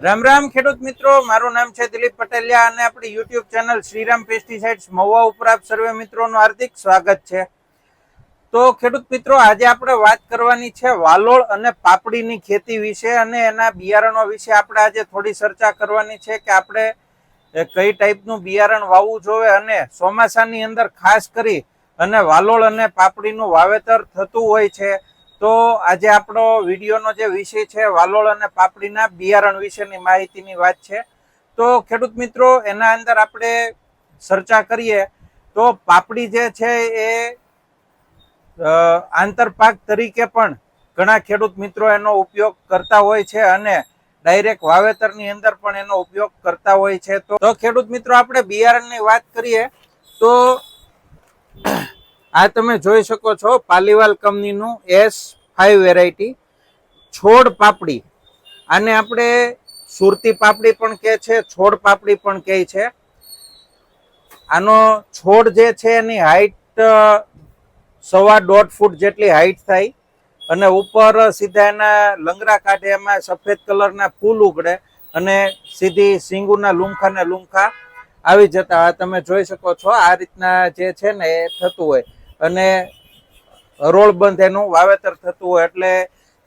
રામ રામ ખેડૂત મિત્રો, મારું નામ છે દિલીપ પટેલિયા અને આપણી YouTube channel Shriram pesticides Mahuva ઉપર આપ સર્વે મિત્રોનું હાર્દિક સ્વાગત છે. તો ખેડૂત મિત્રો, આજે આપણે વાત કરવાની છે વાલોળ અને પાપડીની ખેતી વિશે અને એના બિયારણો વિશે. આપણે આજે થોડી ચર્ચા કરવાની છે કે આપણે કઈ ટાઈપનું બિયારણ વાવવું જોઈએ અને ચોમાસાની અંદર ખાસ કરી અને વાલોળ અને પાપડીનું વાવેતર થતું હોય છે. તો આજે આપણો વિડીયોનો જે વિષય છે, વાલોળ અને પાપડીના બિયારણ વિશેની માહિતીની વાત છે. તો ખેડૂત મિત્રો, એના અંદર આપણે ચર્ચા કરીએ. તો પાપડી જે છે એ આંતરપાક તરીકે પણ ઘણા ખેડૂત મિત્રો એનો ઉપયોગ કરતા હોય છે અને ડાયરેક્ટ વાવેતરની અંદર પણ એનો ઉપયોગ કરતા હોય છે. તો ખેડૂત મિત્રો, આપણે બિયારણની વાત કરીએ. તો આ તમે જોઈ શકો છો પાલીવાલ કંપનીનું એસ ફાઈવ વેરાયટી. છોડ પાપડી. આને આપણે સુરતી પાપડી પણ કહે છે, છોડ પાપડી પણ કહે છે. આનો છોડ જે છે એની હાઈટ સવા દોઢ ફૂટ જેટલી હાઈટ થાય. અને ઉપર સીધા એના લંગરા કાઢે એમાં સફેદ કલરના ફૂલ ઉગડે. અને સીધી સિંગુના લુમખા ને લુમખા આવી જતા તમે જોઈ શકો છો આ રીતના જે છે ને એ થતું હોય. અને હરોળબંધ એનું વાવેતર થતું હોય એટલે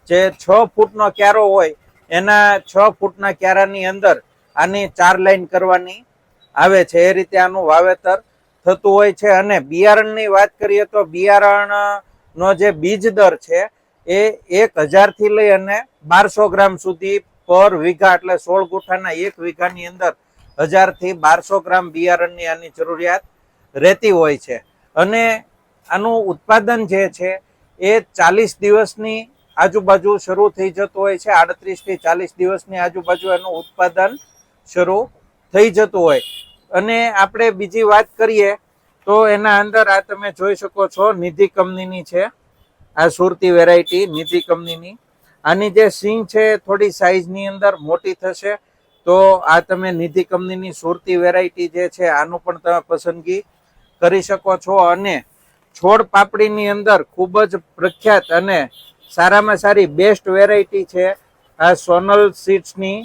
જે છ ફૂટનો ક્યારો હોય, એના છ ફૂટના ક્યારાની અંદર આની ચાર લાઈન કરવાની આવે છે. એ રીતે આનું વાવેતર થતું હોય છે. અને બિયારણની વાત કરીએ તો બિયારણનો જે બીજ દર છે, એ એક હજારથી લઈ અને બારસો ગ્રામ સુધી પર વીઘા એટલે સોળ ગુઠાના એક વીઘાની અંદર હજારથી બારસો ગ્રામ બિયારણની આની જરૂરિયાત રહેતી હોય છે. અને આનું ઉત્પાદન જે છે એ ચાલીસ દિવસની આજુબાજુ શરૂ થઈ જતું હોય છે. આડત્રીસથી ચાલીસ દિવસની આજુબાજુ એનું ઉત્પાદન શરૂ થઈ જતું હોય. અને આપણે બીજી વાત કરીએ તો એના અંદર આ તમે જોઈ શકો છો, નિધિ કંપનીની છે. આ સુરતી વેરાયટી નિધિ કંપનીની. આની જે સિંગ છે થોડી સાઇઝની અંદર મોટી થશે. તો આ તમે નિધિ કંપનીની સુરતી વેરાયટી જે છે આનું પણ તમે પસંદગી કરી શકો છો. અને છોડ પાપડીની અંદર ખૂબ જ પ્રખ્યાત અને સારામાં સારી બેસ્ટ વેરાયટી છે. આ સોનલ સીડ્સની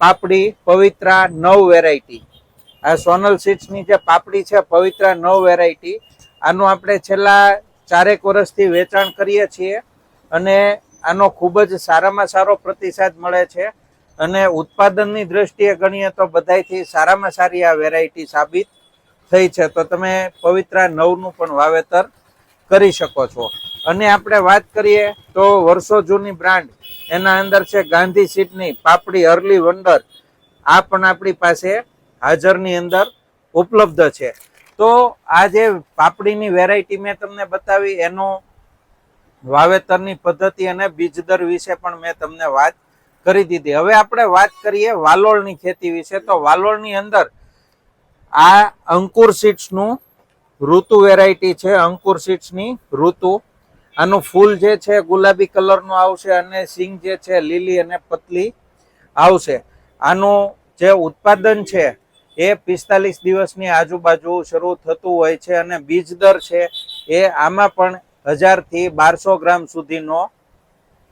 પાપડી પવિત્રા નવ વેરાયટી આ સોનલ સીડ્સની જે પાપડી છે, પવિત્રા નવ વેરાયટી આનું આપણે છેલ્લા ચારેક વર્ષથી વેચાણ કરીએ છીએ અને આનો ખૂબ જ સારામાં સારો પ્રતિસાદ મળે છે. અને ઉત્પાદનની દ્રષ્ટિએ ગણીએ તો બધાયથી સારામાં સારી આ વેરાયટી સાબિત થઈ છે, તો તમે પવિત્રા નવનું પણ વાવેતર કરી શકો છો. અને આપણે વાત કરીએ તો વર્ષો જૂની બ્રાન્ડ, એના અંદર છે ગાંધી સીટની પાપડી અર્લી વંડર, આ પણ આપણી પાસે હાજરની અંદર ઉપલબ્ધ છે. તો આ જે પાપડીની વેરાયટી મેં તમને બતાવી, એનો વાવેતરની પદ્ધતિ અને બીજ દર વિશે પણ મેં તમને વાત કરી દીધી. હવે આપણે વાત કરીએ વાલોળની ખેતી વિશે. તો વાલોળની અંદર આ અંકુર સીડ્સનું ઋતુ વેરાયટી છે, અંકુર સીડ્સની ઋતુ. આનું ફૂલ જે છે, ગુલાબી કલરનું આવશે અને સિંગ જે છે, લીલી અને પતલી આવશે. આનું જે ઉત્પાદન છે, એ પિસ્તાલીસ દિવસની આજુબાજુ શરૂ થતું હોય છે અને બીજ દર છે, એ આમાં પણ હજારથી બારસો ગ્રામ સુધીનો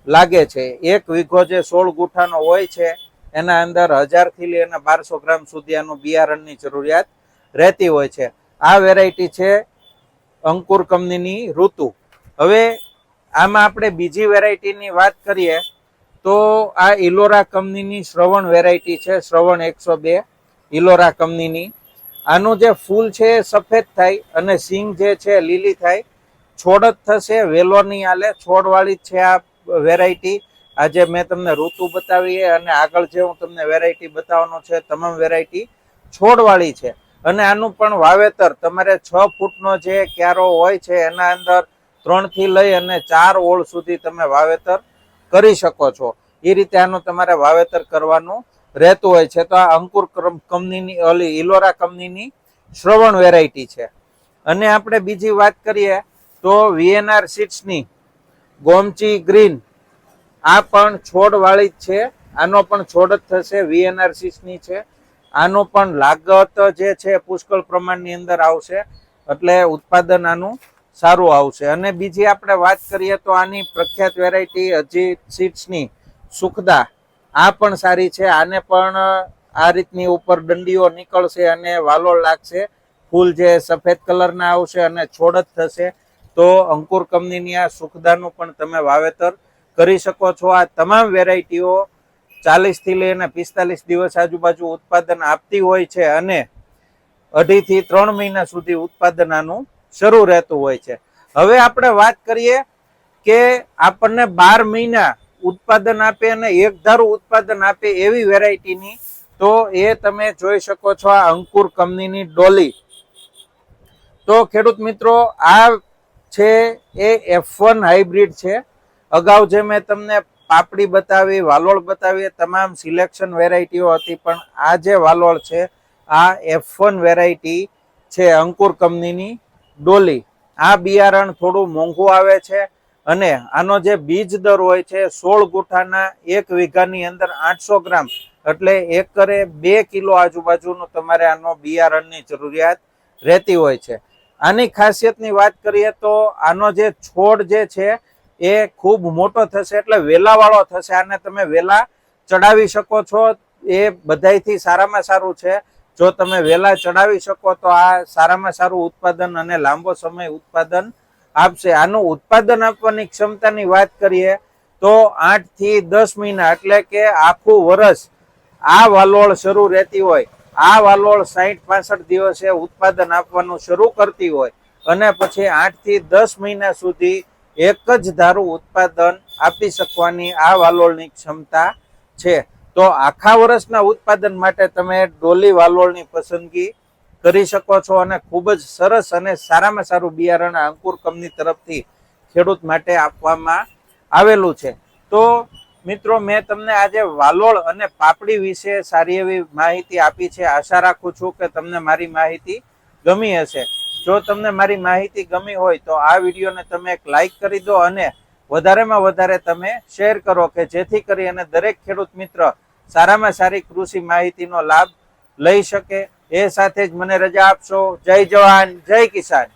લાગે છે. એક વીઘો જે સોળ ગુઠાનો હોય છે એના અંદર હજારથી લઈને બારસો ગ્રામ સુધી આનું બિયારણની જરૂરિયાત રહેતી હોય છે. આ વેરાયટી છે અંકુર કંપનીની ઋતુ. હવે આમાં આપણે બીજી વેરાયટીની વાત કરીએ તો આ ઇલોરા કંપનીની શ્રવણ વેરાયટી છે, શ્રવણ એકસો બે ઇલોરા કંપનીની. આનું જે ફૂલ છે સફેદ થાય અને સિંગ જે છે લીલી થાય. છોડ જ થશે વેલોની આલે, છોડવાળી જ છે આ વેરાયટી આજે મેં તમને ઋતુ બતાવી અને આગળ જે હું તમને વેરાયટી બતાવવાનો છે, તમામ વેરાયટી છોડવાળી છે. અને આનું પણ વાવેતર તમારે છ ફૂટનો જે ક્યારો હોય છે, એના અંદર ત્રણથી લઈ અને ચાર ઓળ સુધી તમે વાવેતર કરી શકો છો. એ રીતે આનું તમારે વાવેતર કરવાનું રહેતું હોય છે. તો આ અંકુર કંપનીની, ઓલી ઇલોરા કંપનીની શ્રવણ વેરાયટી છે. અને આપણે બીજી વાત કરીએ તો વીએનઆર સીડ્સની ગોમચી ગ્રીન આ પણ છોડવાળી જ છે. આનો પણ છોડ જ થશે વીએનઆરસીસની છે. આનું પણ લાગત જે છે, પુષ્કળ પ્રમાણની અંદર આવશે. એટલે ઉત્પાદન આનું સારું આવશે. અને બીજી આપણે વાત કરીએ તો આની પ્રખ્યાત વેરાયટી હજી સીડ્સની, સુખદા. આ પણ સારી છે. આને પણ આ રીતની ઉપર દંડીઓ નીકળશે અને વાલોળ લાગશે. ફૂલ જે સફેદ કલરના આવશે અને છોડ જ થશે. તો અંકુર કંપનીની આ સુખદાનું પણ તમે વાવેતર કરી શકો છો. આ તમામ વેરાયટીઓ ચાલીસથી લઈને પિસ્તાલીસ દિવસ આજુબાજુ ઉત્પાદન આપતી હોય છે અને અઢી થી ત્રણ મહિના સુધી ઉત્પાદન આનું શરૂ રહેતું હોય છે. હવે આપણે વાત કરીએ કે આપણને બાર મહિના ઉત્પાદન આપે અને એક ધારું ઉત્પાદન આપે એવી વેરાયટીની, તો એ તમે જોઈ શકો છો આ અંકુર કંપનીની ડોલી. તો ખેડૂત મિત્રો, આ છે એ એફ વન હાઇબ્રિડ છે. અગાઉ જે મેં તમને પાપડી બતાવી, વાલોળ બતાવી તમામ સિલેક્શન વેરાયટીઓ હતી, પણ આ જે વાલોળ છે, આ એફ વન વેરાયટી છે અંકુર કંપનીની ડોલી. આ બિયારણ થોડું મોંઘું આવે છે અને આનો જે બીજ દર હોય છે સોળ ગુઠાના એક વીઘાની અંદર આઠસો ગ્રામ. એટલે એકરે બે કિલો આજુબાજુનું તમારે આનો બિયારણની જરૂરિયાત રહેતી હોય છે. આની ખાસિયતની વાત કરીએ તો આનો જે છોડ જે છે એ ખૂબ મોટો થશે એટલે વેલાવાળો થશે. આને તમે વેલા ચડાવી શકો છો. એ બધાયથી સારામાં સારું છે. જો તમે વેલા ચડાવી શકો તો આ સારામાં સારું ઉત્પાદન અને લાંબો સમય ઉત્પાદન આપશે. આનું ઉત્પાદન આપવાની ક્ષમતાની વાત કરીએ તો આઠથી દસ મહિના એટલે કે આખું વર્ષ આ વાલોળ શરૂ રહેતી હોય, આ વાલોળ સાહીઠ પાસઠ દિવસે ઉત્પાદન આપવાનું શરૂ કરતી હોય અને પછી આઠથી દસ મહિના સુધી એક જ ધારું ઉત્પાદન આપી શકવાની આ વાલોળની ક્ષમતા છે. તો આખા વર્ષના ઉત્પાદન માટે તમે ડોલી વાલોળની પસંદગી કરી શકો છો અને ખૂબ જ સરસ અને સારામાં સારું બિયારણ અંકુર કંપની તરફથી ખેડૂત માટે આપવામાં આવેલું છે. તો મિત્રો, મેં તમને આજે વાલોળ અને પાપડી વિશે સારી એવી માહિતી આપી છે. આશા રાખું છું કે તમને મારી માહિતી ગમી હશે. જો તમને મારી માહિતી ગમી હોય તો આ વિડીયોને તમે એક લાઈક કરી દો અને વધારેમાં વધારે તમે શેર કરો કે જેથી કરી અને દરેક ખેડૂત મિત્ર સારામાં સારી કૃષિ માહિતીનો લાભ લઈ શકે. એ સાથે જ મને રજા આપશો. જય જવાન. જય કિસાન.